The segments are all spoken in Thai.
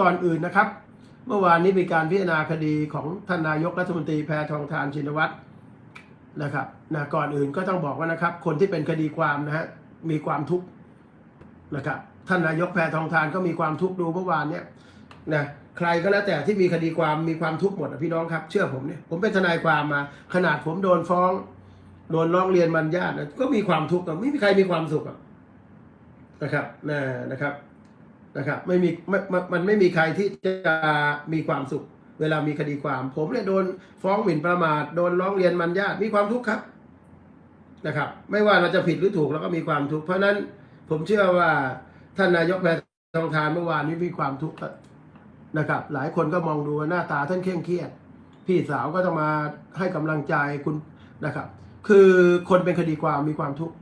ก่อนอื่นนะครับ เมื่อวานนี้มีการพิจารณาคดีของท่านนายกรัฐมนตรีแพทองทานชินวัตรนะครับนะก่อนอื่นก็ต้องบอกว่านะครับ คนที่เป็นคดีความนะฮะมีความทุกข์นะครับท่านนายกแพทองทานก็มีความทุกข์ดูเมื่อวานเนี้ยนะใครก็แล้วแต่ที่มีคดีความมีความทุกข์หมดอะพี่น้องครับ เชื่อผมเนี่ยผมเป็นทนายความมา ขนาดผมโดนฟ้อง โดนร้องเรียนมันญาตนะก็มีความทุกข์ไม่มีใครมีความสุขนะครับนะนะครับ นะครับไม่มีไม่มันมันไม่มีใครที่จะมีความสุข เวลามีคดีความ ผมเนี่ยโดนฟ้องหมิ่นประมาทโดนร้องเรียนมันญาติมีความทุกข์ครับนะครับ ไม่ว่าเราจะผิดหรือถูกเราก็มีความทุกข์เพราะนั้นผมเชื่อว่าท่านนายกแพทองทานเมื่อวานนี้มีความทุกข์นะครับ หลายคนก็มองดูว่าหน้าตาท่านเคร่งเครียด พี่สาวก็ต้องมาให้กำลังใจคุณนะครับ คือคนเป็นคดีความมีความทุกข์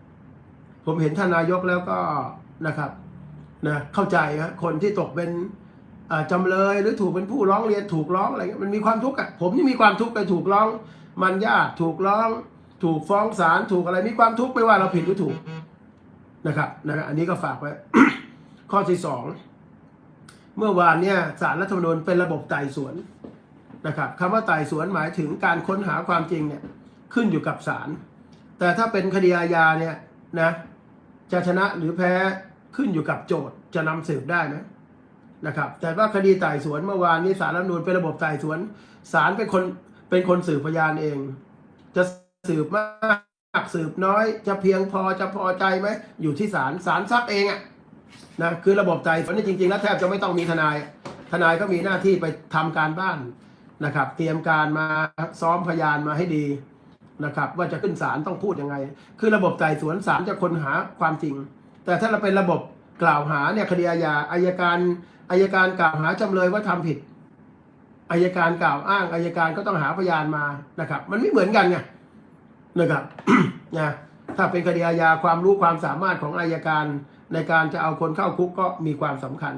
ผมเห็นท่านนายกแล้วก็นะครับ นะเข้าใจฮะคนที่ตกเป็นอ่าจำเลยหรือถูกเป็นผู้ร้องเรียนถูกร้องอะไรเงี้ยมันมีความทุกข์อะผมนี่มีความทุกข์ไปถูกร้อง มันญาติถูกร้อง ถูกฟ้องศาลถูกอะไรมีความทุกข์ไม่ว่าเราผิดหรือถูกนะครับนะครับอันนี้ก็ฝากไว้ข้อที่สองเมื่อวานเนี่ยศาลรัฐธรรมนูญเป็นระบบไต่สวนนะครับคำว่าไต่สวนหมายถึงการค้นหาความจริงเนี่ยขึ้นอยู่กับศาลแต่ถ้าเป็นคดีอาญาเนี่ยนะจะชนะหรือแพ้ ขึ้นอยู่กับโจทย์จะนำสืบได้ไหมนะครับ แต่ว่าคดีไต่สวนเมื่อวานนี้สารรัฐมนูญเป็นระบบไต่สวนศาลเป็นคนเป็นคนสืบพยานเอง จะสืบมากสืบน้อย จะเพียงพอจะพอใจไหมอยู่ที่ศาลศาลซักเองอะนะคือระบบไต่สวนนี่จริงๆแล้วแทบจะไม่ต้องมีทนาย ทนายก็มีหน้าที่ไปทำการบ้านนะครับ เตรียมการมาซ้อมพยานมาให้ดีนะครับ ว่าจะขึ้นศาลต้องพูดยังไง คือระบบไต่สวนศาลจะค้นหาความจริง แต่ถ้าเราเป็นระบบกล่าวหาเนี่ยคดีอาญาอายการอายการกล่าวหาจำเลยว่าทำผิดอายการกล่าวอ้างอายการก็ต้องหาพยานมานะครับ มันไม่เหมือนกันไงนะครับนะถ้าเป็นคดีอาญาความรู้ความสามารถของอายการในการจะเอาคนเข้าคุกก็มีความสำคัญ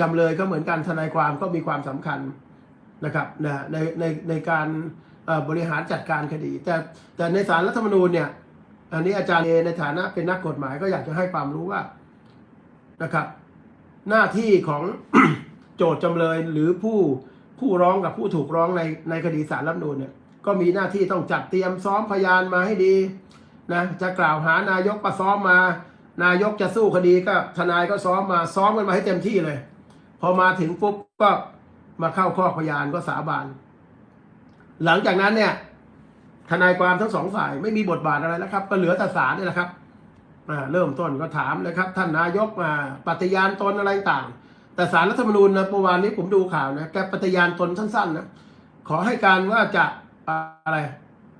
จำเลยก็เหมือนกันทนายความก็มีความสำคัญนะครับนะในในในการบริหารจัดการคดี แต่แต่ในศาลรัฐธรรมนูญเนี่ย อันนี้อาจารย์เอในฐานะเป็นนักกฎหมายก็อยากจะให้ความรู้ว่านะครับ หน้าที่ของโจทย์จำเลยหรือผู้ผู้ร้องกับผู้ถูกร้องในในคดีสารรัฐมนูญเนี่ยก็มีหน้าที่ต้องจัดเตรียมซ้อมพยานมาให้ดีนะจะกล่าวหานายกก็ซ้อมมา นายกจะสู้คดีก็ทนายก็ซ้อมมาซ้อมกันมาให้เต็มที่เลย พอมาถึงปุ๊บก็มาเข้าข้อพยานก็สาบานหลังจากนั้นเนี่ย ทนายความทั้งสองฝ่ายไม่มีบทบาทอะไรแล้วครับ ก็เหลือแต่ศาลนี่แหละครับเริ่มต้นก็ถามเลยครับ ท่านนายกมาปฏิญาณตนอะไรต่าง แต่ศาลรัฐธรรมนูญนะเมื่อวานนี้ผมดูข่าวนะแกปฏิญาณตนสั้นๆนะขอให้การว่าจะอะไร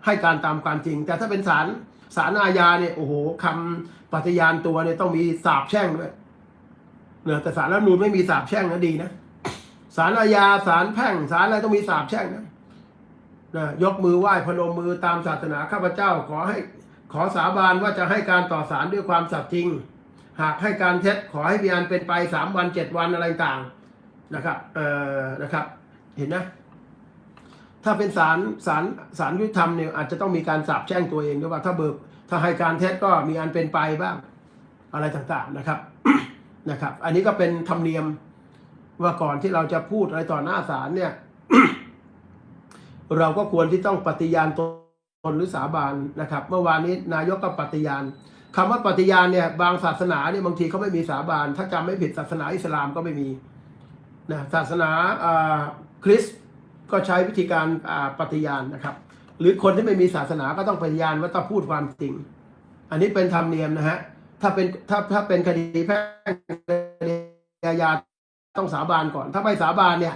ให้การตามความจริง แต่ถ้าเป็นศาลศาลอาญาเนี่ยโอ้โหคำปฏิญาณตัวเนี่ยต้องมีสาบแช่งด้วยเนี่ยแต่ศาลรัฐธรรมนูญไม่มีสาบแช่งนะดีนะศาลอาญาศาลแพ่งศาลอะไรต้องมีสาบแช่งนะ นะยกมือไหว้พนมมือตามศาสนาข้าพเจ้าขอให้ขอสาบานว่าจะให้การต่อสารด้วยความสัตย์จริง หากให้การเท็จขอให้พยานเป็นไปสามวันเจ็ดวันอะไรต่างนะครับเอ่อนะครับ เห็นนะ ถ้าเป็นศาลศาลศาลยุติธรรมเนี่ยอาจจะต้องมีการสาบแช่งตัวเองด้วยว่าถ้าเบิกถ้าให้การเท็จก็มีอันเป็นไปบ้างอะไรต่างๆนะครับนะครับ อันนี้ก็เป็นธรรมเนียมว่าก่อนที่เราจะพูดอะไรต่อหน้าศาลเนี่ย เราก็ควรที่ต้องปฏิญาณตนหรือสาบานนะครับ เมื่อวานนี้นายกก็ปฏิญาณคำว่าปฏิญาณเนี่ยบางศาสนาเนี่ยบางทีเขาไม่มีสาบานถ้าจำไม่ผิดศาสนาอิสลามก็ไม่มีนะศาสนาคริสต์ก็ใช้วิธีการปฏิญาณนะครับ หรือคนที่ไม่มีศาสนาก็ต้องปฏิญาณว่าต้องพูดความจริง อันนี้เป็นธรรมเนียมนะฮะถ้าเป็นถ้าถ้าเป็นคดีแพ่งคดีอาญาต้องสาบานก่อน ถ้าไม่สาบานเนี่ย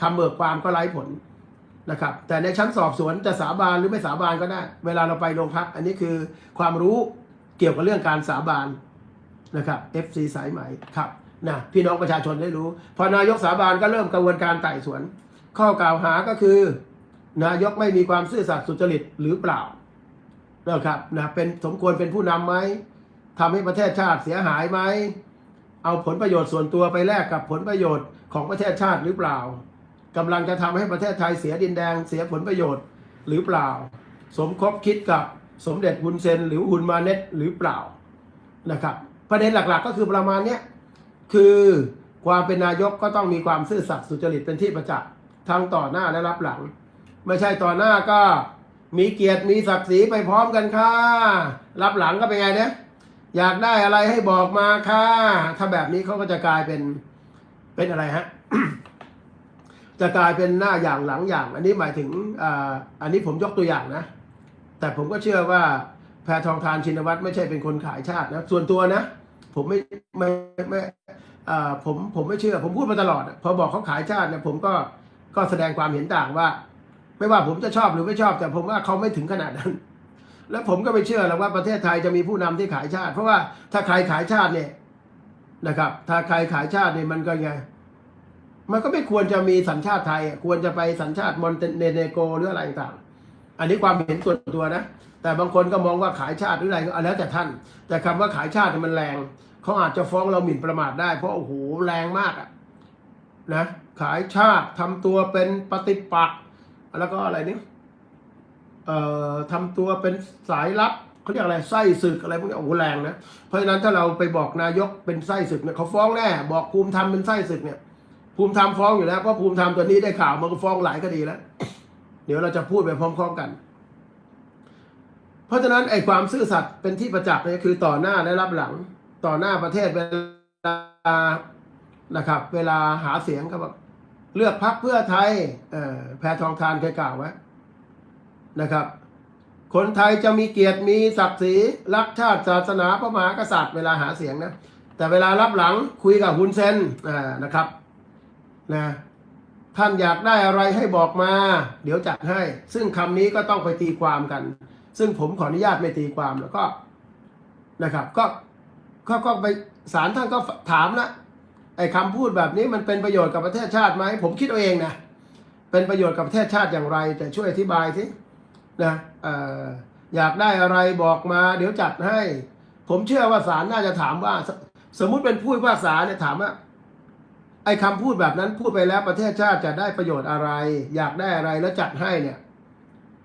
คำเบิกความก็ไร้ผล นะครับแต่ในชั้นสอบสวนจะสาบานหรือไม่สาบานก็ได้ เวลาเราไปโรงพัก อันนี้คือความรู้เกี่ยวกับเรื่องการสาบานนะครับ FC สายไหม่ครับนะพี่น้องประชาชนได้รู้ พอนายกสาบานก็เริ่มกระบวนการไต่สวน ข้อกล่าวหาก็คือ นายกไม่มีความซื่อสัตย์สุจริตหรือเปล่านะครับนะเป็นสมควรเป็นผู้นำไหมทำให้ประเทศชาติเสียหายไหมเอาผลประโยชน์ส่วนตัวไปแลกกับผลประโยชน์ของประเทศชาติหรือเปล่า กำลังจะทำให้ประเทศไทยเสียดินแดงเสียผลประโยชน์หรือเปล่า สมคบคิดกับสมเด็จฮุนเซน หรือฮุนมาเน็ตหรือเปล่านะครับ ประเด็นหลักๆก็คือประมาณนี้คือความเป็นนายกก็ต้องมีความซื่อสัตย์สุจริตเป็นที่ประจักษ์ทั้งต่อหน้าและรับหลัง ไม่ใช่ต่อหน้าก็มีเกียรติมีศักดิ์ศรีไปพร้อมกันค่ะ รับหลังก็เป็นไงเนี่ยอยากได้อะไรให้บอกมาค่ะ ถ้าแบบนี้เขาก็จะกลายเป็นเป็นอะไรฮะ จะกลายเป็นหน้าอย่างหลังอย่าง อันนี้หมายถึงออันนี้ผมยกตัวอย่างนะ แต่ผมก็เชื่อว่าแพทองทานชินวัตรไม่ใช่เป็นคนขายชาตินะส่วนตัวนะ ผมไม่ไม่ไม่ผมผมไม่เชื่อ ผมพูดมาตลอด พอบอกเขาขายชาติเนี่ยผมก็ก็แสดงความเห็นต่างว่า ไม่ว่าผมจะชอบหรือไม่ชอบ แต่ผมว่าเขาไม่ถึงขนาดนั้น แล้วผมก็ไม่เชื่อหรอกว่าประเทศไทยจะมีผู้นำที่ขายชาติ เพราะว่าถ้าใครขายชาติเนี่ยนะครับ ถ้าใครขายชาติเนี่ยมันก็ไง มันก็ไม่ควรจะมีสัญชาติไทยอะควรจะไปสัญชาติมอนเตเนโกรหรืออะไรต่างๆอันนี้ความเห็นส่วนตัวนะ แต่บางคนก็มองว่าขายชาติหรืออะไรก็แล้วแต่ท่าน แต่คำว่าขายชาติมันแรงเขาอาจจะฟ้องเราหมิ่นประมาทได้ เพราะโอ้โหแรงมากอะนะขายชาติทำตัวเป็นปฏิปักษ์แล้วก็อะไรนี่เอ่อทำตัวเป็นสายลับเขาเรียกอะไรไส้ศึกอะไรพวกนี้โอ้โหแรงนะเพราะฉะนั้นถ้าเราไปบอกนายกเป็นไส้ศึกเนี่ยเขาฟ้องแน่บอกภูมิธรรมเป็นไส้ศึกเนี่ย ภูมิธรรมฟ้องอยู่แล้วเพราะภูมิธรรมตัวนี้ได้ข่าวมันก็ฟ้องหลายคดีแล้ว เดี๋ยวเราจะพูดไปพร้อม ๆกัน เพราะฉะนั้นไอ้ความซื่อสัตย์เป็นที่ประจักษ์เนี่ยคือต่อหน้าและรับหลัง ต่อหน้าประเทศเวลานะครับ เวลาหาเสียงก็บอกเลือกพักเพื่อไทยเอ่อแพทองทานเคยกล่าวไว้นะครับ คนไทยจะมีเกียรติมีศักดิ์ศรีรักชาติศาสนาพระมหากษัตริย์เวลาหาเสียงนะแต่เวลารับหลังคุยกับฮุนเซนอ่านะครับ นะ ท่านอยากได้อะไรให้บอกมา เดี๋ยวจัดให้ ซึ่งคำนี้ก็ต้องไปตีความกัน ซึ่งผมขออนุญาตไม่ตีความแล้วก็นะครับ ก็ก็ก็ไปศาลท่านก็ถามละไอ้คำพูดแบบนี้มันเป็นประโยชน์กับประเทศชาติไหมผมคิดเอาเองนะเป็นประโยชน์กับประเทศชาติอย่างไร แต่ช่วยอธิบายสินะอออยากได้อะไรบอกมา เดี๋ยวจัดให้ ผมเชื่อว่าศาลน่าจะถามว่าสสมมุติเป็นผู้พิพากษาเนี่ยถามว่า ไอ้คำพูดแบบนั้นพูดไปแล้วประเทศชาติจะได้ประโยชน์อะไร อยากได้อะไรแล้วจัดให้เนี่ย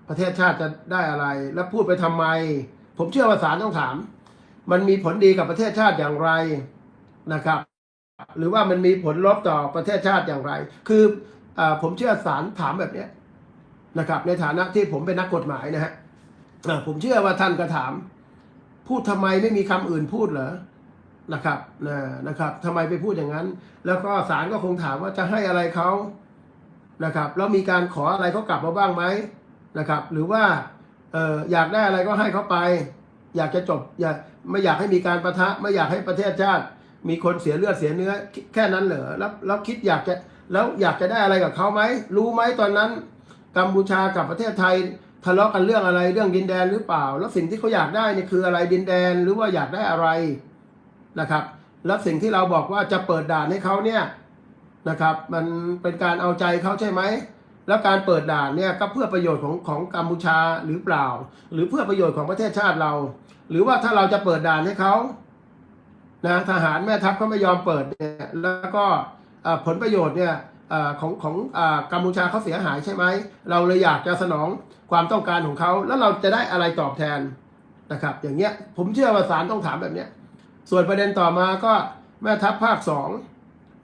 ประเทศชาติจะได้อะไร แล้วพูดไปทำไม ผมเชื่อว่าศาลต้องถาม มันมีผลดีกับประเทศชาติอย่างไรนะครับ หรือว่ามันมีผลลบต่อประเทศชาติอย่างไร คืออผมเชื่อศาลถามแบบนี้นะครับ ในฐานะที่ผมเป็นนักกฎหมายนะฮะผมเชื่อว่าท่านก็ถาม พูดทำไมไม่มีคำอื่นพูดเหรอ นะครับนะนะครับทำไมไปพูดอย่างนั้น แล้วก็ศาลก็คงถามว่าจะให้อะไรเขานะครับแล้วมีการขออะไรเขากลับมาบ้างไหมนะครับ หรือว่าเอออยากได้อะไรก็ให้เขาไป อยากจะจบอยากไม่อยากให้มีการประทะไม่อยากให้ประเทศชาติ มีคนเสียเลือดเสียเนื้อ แค่นั้นเหรอแล้วแล้วคิดอยากจะแล้วอยากจะได้อะไรกับเขาไหมรู้ไหมตอนนั้น กัมพูชากับประเทศไทยทะเลาะกันเรื่องอะไรเรื่องดินแดนหรือเปล่า แล้วสิ่งที่เขาอยากได้นี่คืออะไรดินแดนหรือว่าอยากได้อะไร นะครับ แล้วสิ่งที่เราบอกว่าจะเปิดด่านให้เขาเนี่ยนะครับ มันเป็นการเอาใจเขาใช่ไหมแล้วการเปิดด่านเนี่ยก็เพื่อประโยชน์ของของกัมพูชาหรือเปล่า หรือเพื่อประโยชน์ของประเทศชาติเรา หรือว่าถ้าเราจะเปิดด่านให้เขานะทหารแม่ทัพเขาไม่ยอมเปิดเนี่ยแล้วก็ผลประโยชน์เนี่ยอของของอกัมพูชาเขาเสียหายใช่ไหมเราเลยอยากจะสนองความต้องการของเขาแล้วเราจะได้อะไรตอบแทนนะครับ อย่างเงี้ยผมเชื่อว่าศาลต้องถามแบบเนี้ย ส่วนประเด็นต่อมาก็แม่ทัพภาคสอง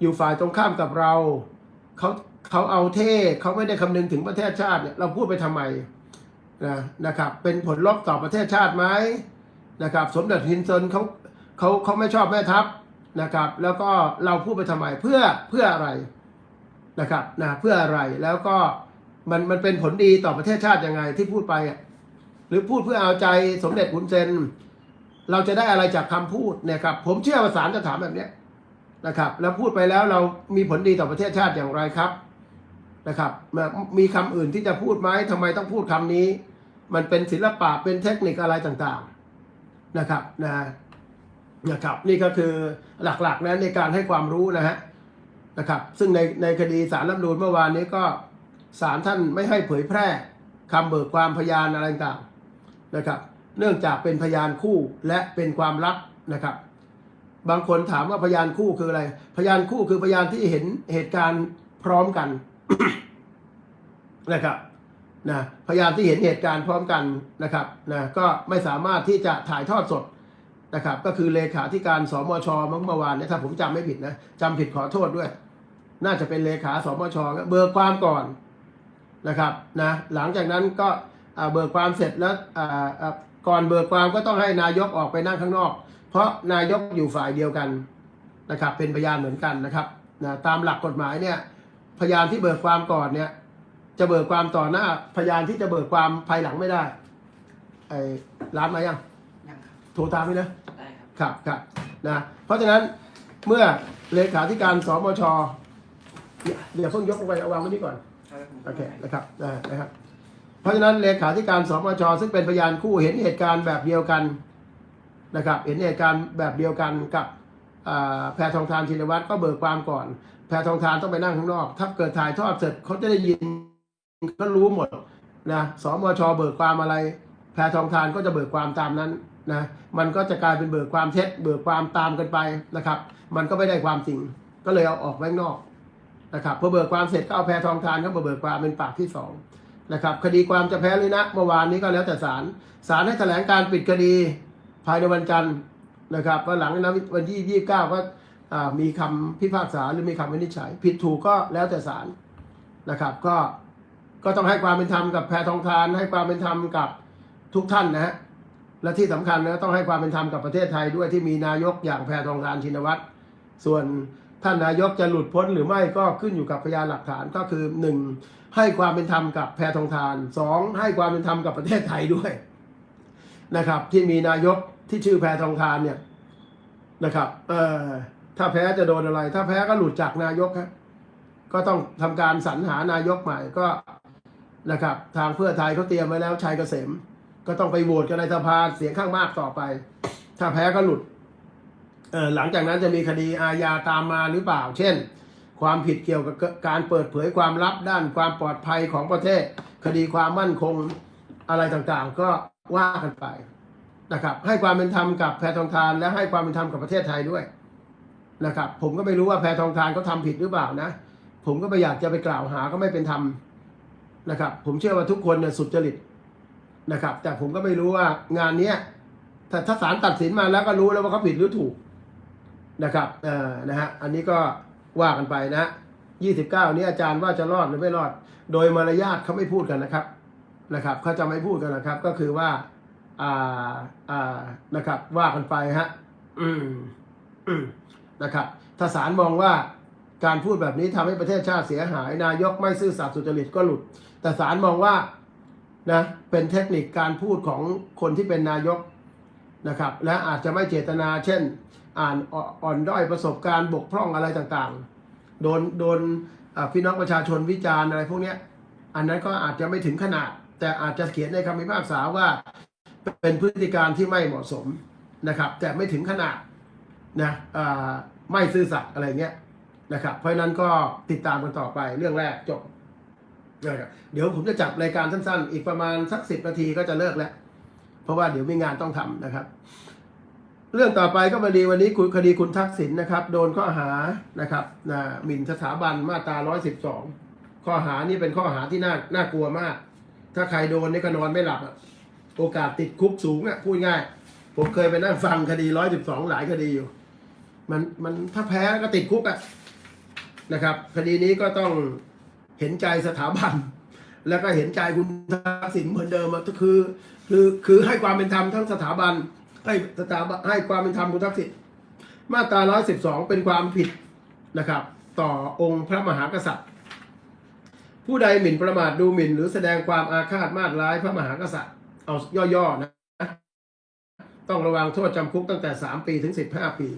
อยู่ฝ่ายตรงข้ามกับเราเขาเขาเอาเท่เขาไม่ได้คำนึงถึงประเทศชาติเนี่ยเราพูดไปทำไมนะนะครับ เป็นผลลบต่อประเทศชาติไหมนะครับ สมเด็จฮินเซนเขาเขาเขาไม่ชอบแม่ทัพนะครับ แล้วก็เราพูดไปทำไมเพื่อเพื่ออะไรนะครับนะเพื่ออะไรแล้วก็มันมันเป็นผลดีต่อประเทศชาติยังไงที่พูดไปอะหรือพูดเพื่อเอาใจสมเด็จฮุนเซน เราจะได้อะไรจากคำพูดเนี่ยครับ ผมเชื่อว่าศาลจะถามแบบเนี้ยนะครับ แล้วพูดไปแล้วเรามีผลดีต่อประเทศชาติอย่างไรครับนะครับ มีคำอื่นที่จะพูดไหมทำไมต้องพูดคำนี้ มันเป็นศิลปะเป็นเทคนิคอะไรต่างๆนะครับนะนะครับนี่ก็คือหลักๆนะในการให้ความรู้นะฮะนะครับ ซึ่งในในคดีสารรัฐมนูญเมื่อวานนี้ก็ศาลท่านไม่ให้เผยแพร่คำเบิกความพยานอะไรต่างๆนะครับ เนื่องจากเป็นพยานคู่และเป็นความลับนะครับ บางคนถามว่าพยานคู่คืออะไร พยานคู่คือพยานที่เห็นเหตุการณ์พร้อมกันนะครับนะพยานที่เห็นเหตุการณ์พร้อมกันนะครับนะก็ไม่สามารถที่จะถ่ายทอดสดนะครับ ก็คือเลขาธิการสมชเมื่อวานเนี่ยถ้าผมจำไม่ผิดนะจำผิดขอโทษด้วย น่าจะเป็นเลขาสมชเบิกความก่อนนะครับนะหลังจากนั้นก็เบิกความเสร็จแล้ว ก่อนเบิกความก็ต้องให้นายกออกไปนั่งข้างนอก เพราะนายกอยู่ฝ่ายเดียวกันนะครับ เป็นพยานเหมือนกันนะครับนะตามหลักกฎหมายเนี่ยพยานที่เบิกความก่อนเนี่ย จะเบิกความต่อหน้า พยานที่จะเบิกความภายหลังไม่ได้ไอ้ร้านมายังยังครับโทรตามไปนะได้ครับครับครับนะเพราะฉะนั้นเมื่อเลขาธิการสมชเนี่ยเดี๋ยวเพิ่งยกลงไปเอาวางไว้นี่ก่อนเอาไว้ผมโอเคนะครับได้นะครับ เพราะฉะนั้นเลขาธิการสมชซึ่งเป็นพยานคู่เห็นเหตุการณ์แบบเดียวกันนะครับ เห็นเหตุการณ์แบบเดียวกันกับแพรทองทานชินวัตรก็เบิกความก่อน แพรทองทานต้องไปนั่งข้างนอก ถ้าเกิดถ่ายทอดเสร็จเขาจะได้ยินก็รู้หมดนะสมชเบิกความอะไร แพรทองทานก็จะเบิกความตามนั้นนะมันก็จะกลายเป็นเบิกความเท็จ เบิกความตามกันไปนะครับ มันก็ไม่ได้ความจริง ก็เลยเอาออกไว้นอกนะครับพอเบิกความเสร็จก็เอาแพรทองทานก็มาเบิกความเป็นปากที่สอง นะครับคดีความจะแพ้หรือนะเมื่อวานนี้ก็แล้วแต่ศาลศาลให้แถลงการปิดคดีภายในวันจันทร์นะครับว่าหลังนั้นวันที่ยี่สิบเก้าก็อ่ามีคำพิพากษาหรือมีคำวินิจฉัย ผิดถูกก็แล้วแต่ศาลนะครับก็ก็ต้องให้ความเป็นธรรมกับแพทองทาน ให้ความเป็นธรรมกับทุกท่านนะฮะและที่สำคัญนะต้องให้ความเป็นธรรมกับประเทศไทยด้วยที่มีนายกอย่างแพทองทานชินวัตรส่วน ท่านนายกจะหลุดพ้นหรือไม่ก็ขึ้นอยู่กับพยานหลักฐานก็คือหนึ่งให้ความเป็นธรรมกับแพทองทานสองให้ความเป็นธรรมกับประเทศไทยด้วยนะครับ ที่มีนายกที่ชื่อแพทองทานเนี่ยนะครับเออถ้าแพ้จะโดนอะไร ถ้าแพ้ก็หลุดจากนายกครับก็ต้องทำการสรรหานายกใหม่ก็นะครับ ทางเพื่อไทยเขาเตรียมไว้แล้วชัยเกษมก็ต้องไปโหวตกันในสภาเสียงข้างมากต่อไป ถ้าแพ้ก็หลุด หลังจากนั้นจะมีคดีอาญาตามมาหรือเปล่า เช่น ความผิดเกี่ยวกับการเปิดเผยความลับด้านความปลอดภัยของประเทศ คดีความมั่นคงอะไรต่างๆ ก็ว่ากันไปนะครับให้ความเป็นธรรมกับแพทองทานและให้ความเป็นธรรมกับประเทศไทยด้วยนะครับผมก็ไม่รู้ว่าแพทองทานเขาทาผิดหรือเปล่านะ ผมก็ไม่อยากจะไปกล่าวหาก็ไม่เป็นธรรมนะครับ ผมเชื่อว่าทุกคนเนี่ยสุจริตนะครับ แต่ผมก็ไม่รู้ว่างานเนี้ยถ้าถ้าศาลตัดสินมาแล้วก็รู้แล้วว่าเขาผิดหรือถูก นะครับเอ่อนะฮะอันนี้ก็ว่ากันไปนะยี่สิบเก้านี้อาจารย์ว่าจะรอดหรือไม่รอด โดยมารยาทเขาไม่พูดกันนะครับนะครับเขาจะไม่พูดกันนะครับ ก็คือว่าอ่าอ่านะครับ ว่ากันไปฮะอืมอืมนะครับถ้าศาลมองว่าการพูดแบบนี้ทำให้ประเทศชาติเสียหาย นายกไม่ซื่อสัตย์สุจริตก็หลุด แต่ศาลมองว่านะเป็นเทคนิคการพูดของคนที่เป็นนายกนะครับ และอาจจะไม่เจตนา เช่น อ่านอ่อนด้อยประสบการณ์บกพร่องอะไรต่างๆ โดนโดนพี่น้องประชาชนวิจารณ์อะไรพวกนี้อันนั้นก็อาจจะไม่ถึงขนาด แต่อาจจะเขียนในคำพิพากษาว่าเป็นพฤติการที่ไม่เหมาะสมนะครับ แต่ไม่ถึงขนาดนะไม่ซื่อสัตย์อะไรเงี้ยนะครับ เพราะนั้นก็ติดตามกันต่อไปเรื่องแรกจบเดี๋ยวผมจะจับรายการสั้นๆ อีกประมาณสักสิบนาทีก็จะเลิกแล้ว เพราะว่าเดี๋ยวมีงานต้องทำนะครับ เรื่องต่อไปก็มาดีวันนี้คุณคดีคุณทักษิณนะครับ โดนข้อหานะครับนะหมิ่นสถาบันมาตรา 112 ข้อหานี่เป็นข้อหาที่น่าน่ากลัวมาก ถ้าใครโดนนี่ก็นอนไม่หลับอะโอกาสติดคุกสูงอะพูดง่าย ผมเคยไปนั่งฟังคดี 112 หลายคดีอยู่ มันมันถ้าแพ้ก็ติดคุกอะนะครับ คดีนี้ก็ต้องเห็นใจสถาบัน แล้วก็เห็นใจคุณทักษิณเหมือนเดิมอะก็คือ คือคือให้ความเป็นธรรมทั้งสถาบัน ให้สถาบันให้ความเป็นธรรมคุณทักษิณมาตรา112เป็นความผิดนะครับ ต่อองค์พระมหากษัตริย์ ผู้ใดหมิ่นประมาทดูหมิ่น หรือแสดงความอาฆาตมาตร้ายพระมหากษัตริย์ เอาย่อๆนะต้องระวังโทษจำคุกตั้งแต่ 3 ปีถึง 15 ปี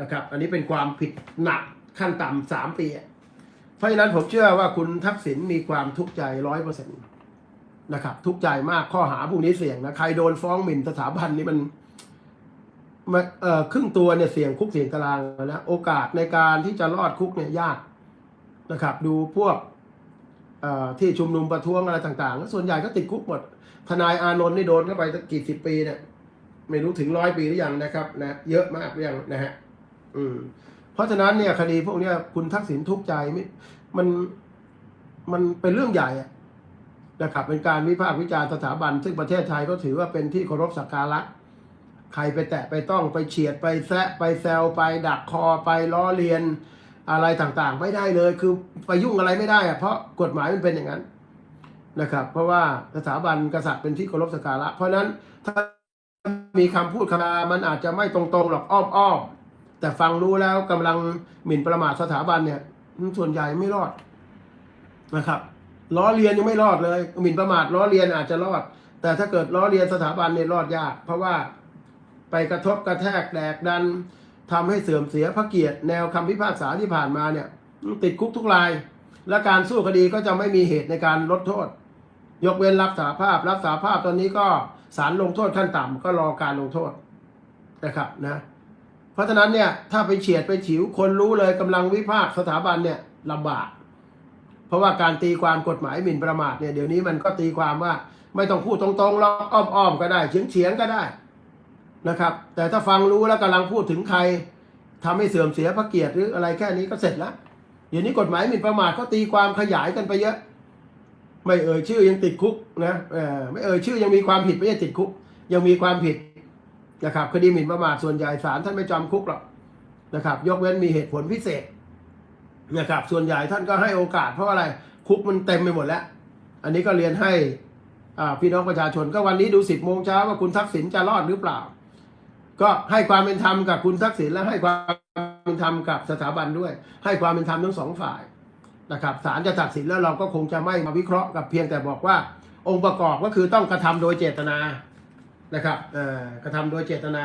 นะครับ อันนี้เป็นความผิดหนักขั้นต่ำสามปี เพราะฉะนั้นผมเชื่อว่าคุณทักษิณมีความทุกข์ใจร้อยเปอร์เซ็นต์ นะครับ ทุกใจมากข้อหาพวกนี้เสี่ยงนะใครโดนฟ้องหมิ่นสถาบันนี่มันมเอ่อครึ่งตัวเนี่ยเสี่ยงคุกเสี่ยงตารางนะโอกาสในการที่จะรอดคุกเนี่ยยากนะครับ ดูพวกเอ่อที่ชุมนุมประท้วงอะไรต่างๆ ส่วนใหญ่ก็ติดคุกหมด ทนายอานนท์นี่โดนเข้าไปกี่สิบปีเนี่ยไม่รู้ถึงร้อยปีหรือยังนะครับ นะ เยอะมากหรือยังนะฮะอืม เพราะฉะนั้นเนี่ยคดีพวกเนี้ยคุณทักษิณทุกใจไม่มันมันเป็นเรื่องใหญ่อะ นะครับเป็นการวิพากษ์วิจารณ์สถาบัน ซึ่งประเทศไทยก็ถือว่าเป็นที่เคารพสักการะใครไปแตะไปต้องไปเฉียดไปแซะไปแซวไปดักคอไปล้อเลียนอะไรต่างๆ ไม่ได้เลยคือไปยุ่งอะไรไม่ได้อะเพราะกฎหมายมันเป็นอย่างนั้นนะครับ เพราะว่าสถาบันกษัตริย์เป็นที่เคารพสักการะ เพราะนั้นถ้ามีคำพูดคำามันอาจจะไม่ตรงๆหรอกอ้อมๆแต่ฟังรู้แล้วกำลังหมิ่นประมาทสถาบันเนี่ยส่วนใหญ่ไม่รอดนะครับ ล้อเลียนยังไม่รอดเลยหมิ่นประมาทล้อเลียนอาจจะรอด แต่ถ้าเกิดล้อเลียนสถาบันเนี่ยรอดยาก เพราะว่าไปกระทบกระแทกแดกดันทำให้เสื่อมเสียพระเกียรติแนวคำพิพากษาที่ผ่านมาเนี่ย ติดคุกทุกราย และการสู้คดีก็จะไม่มีเหตุในการลดโทษ ยกเว้นรับสาภาพ รับสาภาพตอนนี้ก็ศาลลงโทษขั้นต่ำก็รอการลงโทษนะครับนะเพราะฉะนั้นเนี่ยถ้าไปเฉียดไปฉิวคนรู้เลยกำลังวิพากษ์สถาบันเนี่ยลำบาก ราะว่าการตีความกฎหมายหมิ่นประมาทเนี่ยเดี๋ยวนี้มันก็ตีความว่าไม่ต้องพูดตรงๆหรอกอ้อมๆก็ได้เฉียงๆก็ได้นะครับ แต่ถ้าฟังรู้แล้วกำลังพูดถึงใครทำให้เสื่อมเสียพระเกียรติหรืออะไรแค่นี้ก็เสร็จแล้วเดี๋ยวนี้กฎหมายหมิ่นประมาทเขาตีความขยายกันไปเยอะ ไม่เอ่ยชื่อยังติดคุกนะไม่เอ่ยชื่อยังมีความผิดไม่ใช่ติดคุก ยังมีความผิดนะครับคดีหมิ่นประมาทส่วนใหญ่ศาลท่านไม่จำคุกหรอกนะครับ ยกเว้นมีเหตุผลพิเศษ นะครับ ส่วนใหญ่ท่านก็ให้โอกาสเพราะอะไรคุกมันเต็มไปหมดแล้ว อันนี้ก็เรียนให้อ่าพี่น้องประชาชนก็วันนี้ดูสิบโมงเช้าว่าคุณทักษิณจะรอดหรือเปล่า ก็ให้ความเป็นธรรมกับคุณทักษิณและให้ความเป็นธรรมกับสถาบันด้วย ให้ความเป็นธรรมทั้งสองฝ่ายนะครับศาลจะตัดสินแล้วเราก็คงจะไม่มาวิเคราะห์กับเพียงแต่บอกว่า องค์ประกอบก็คือต้องกระทำโดยเจตนานะครับเอ่อกระทำโดยเจตนา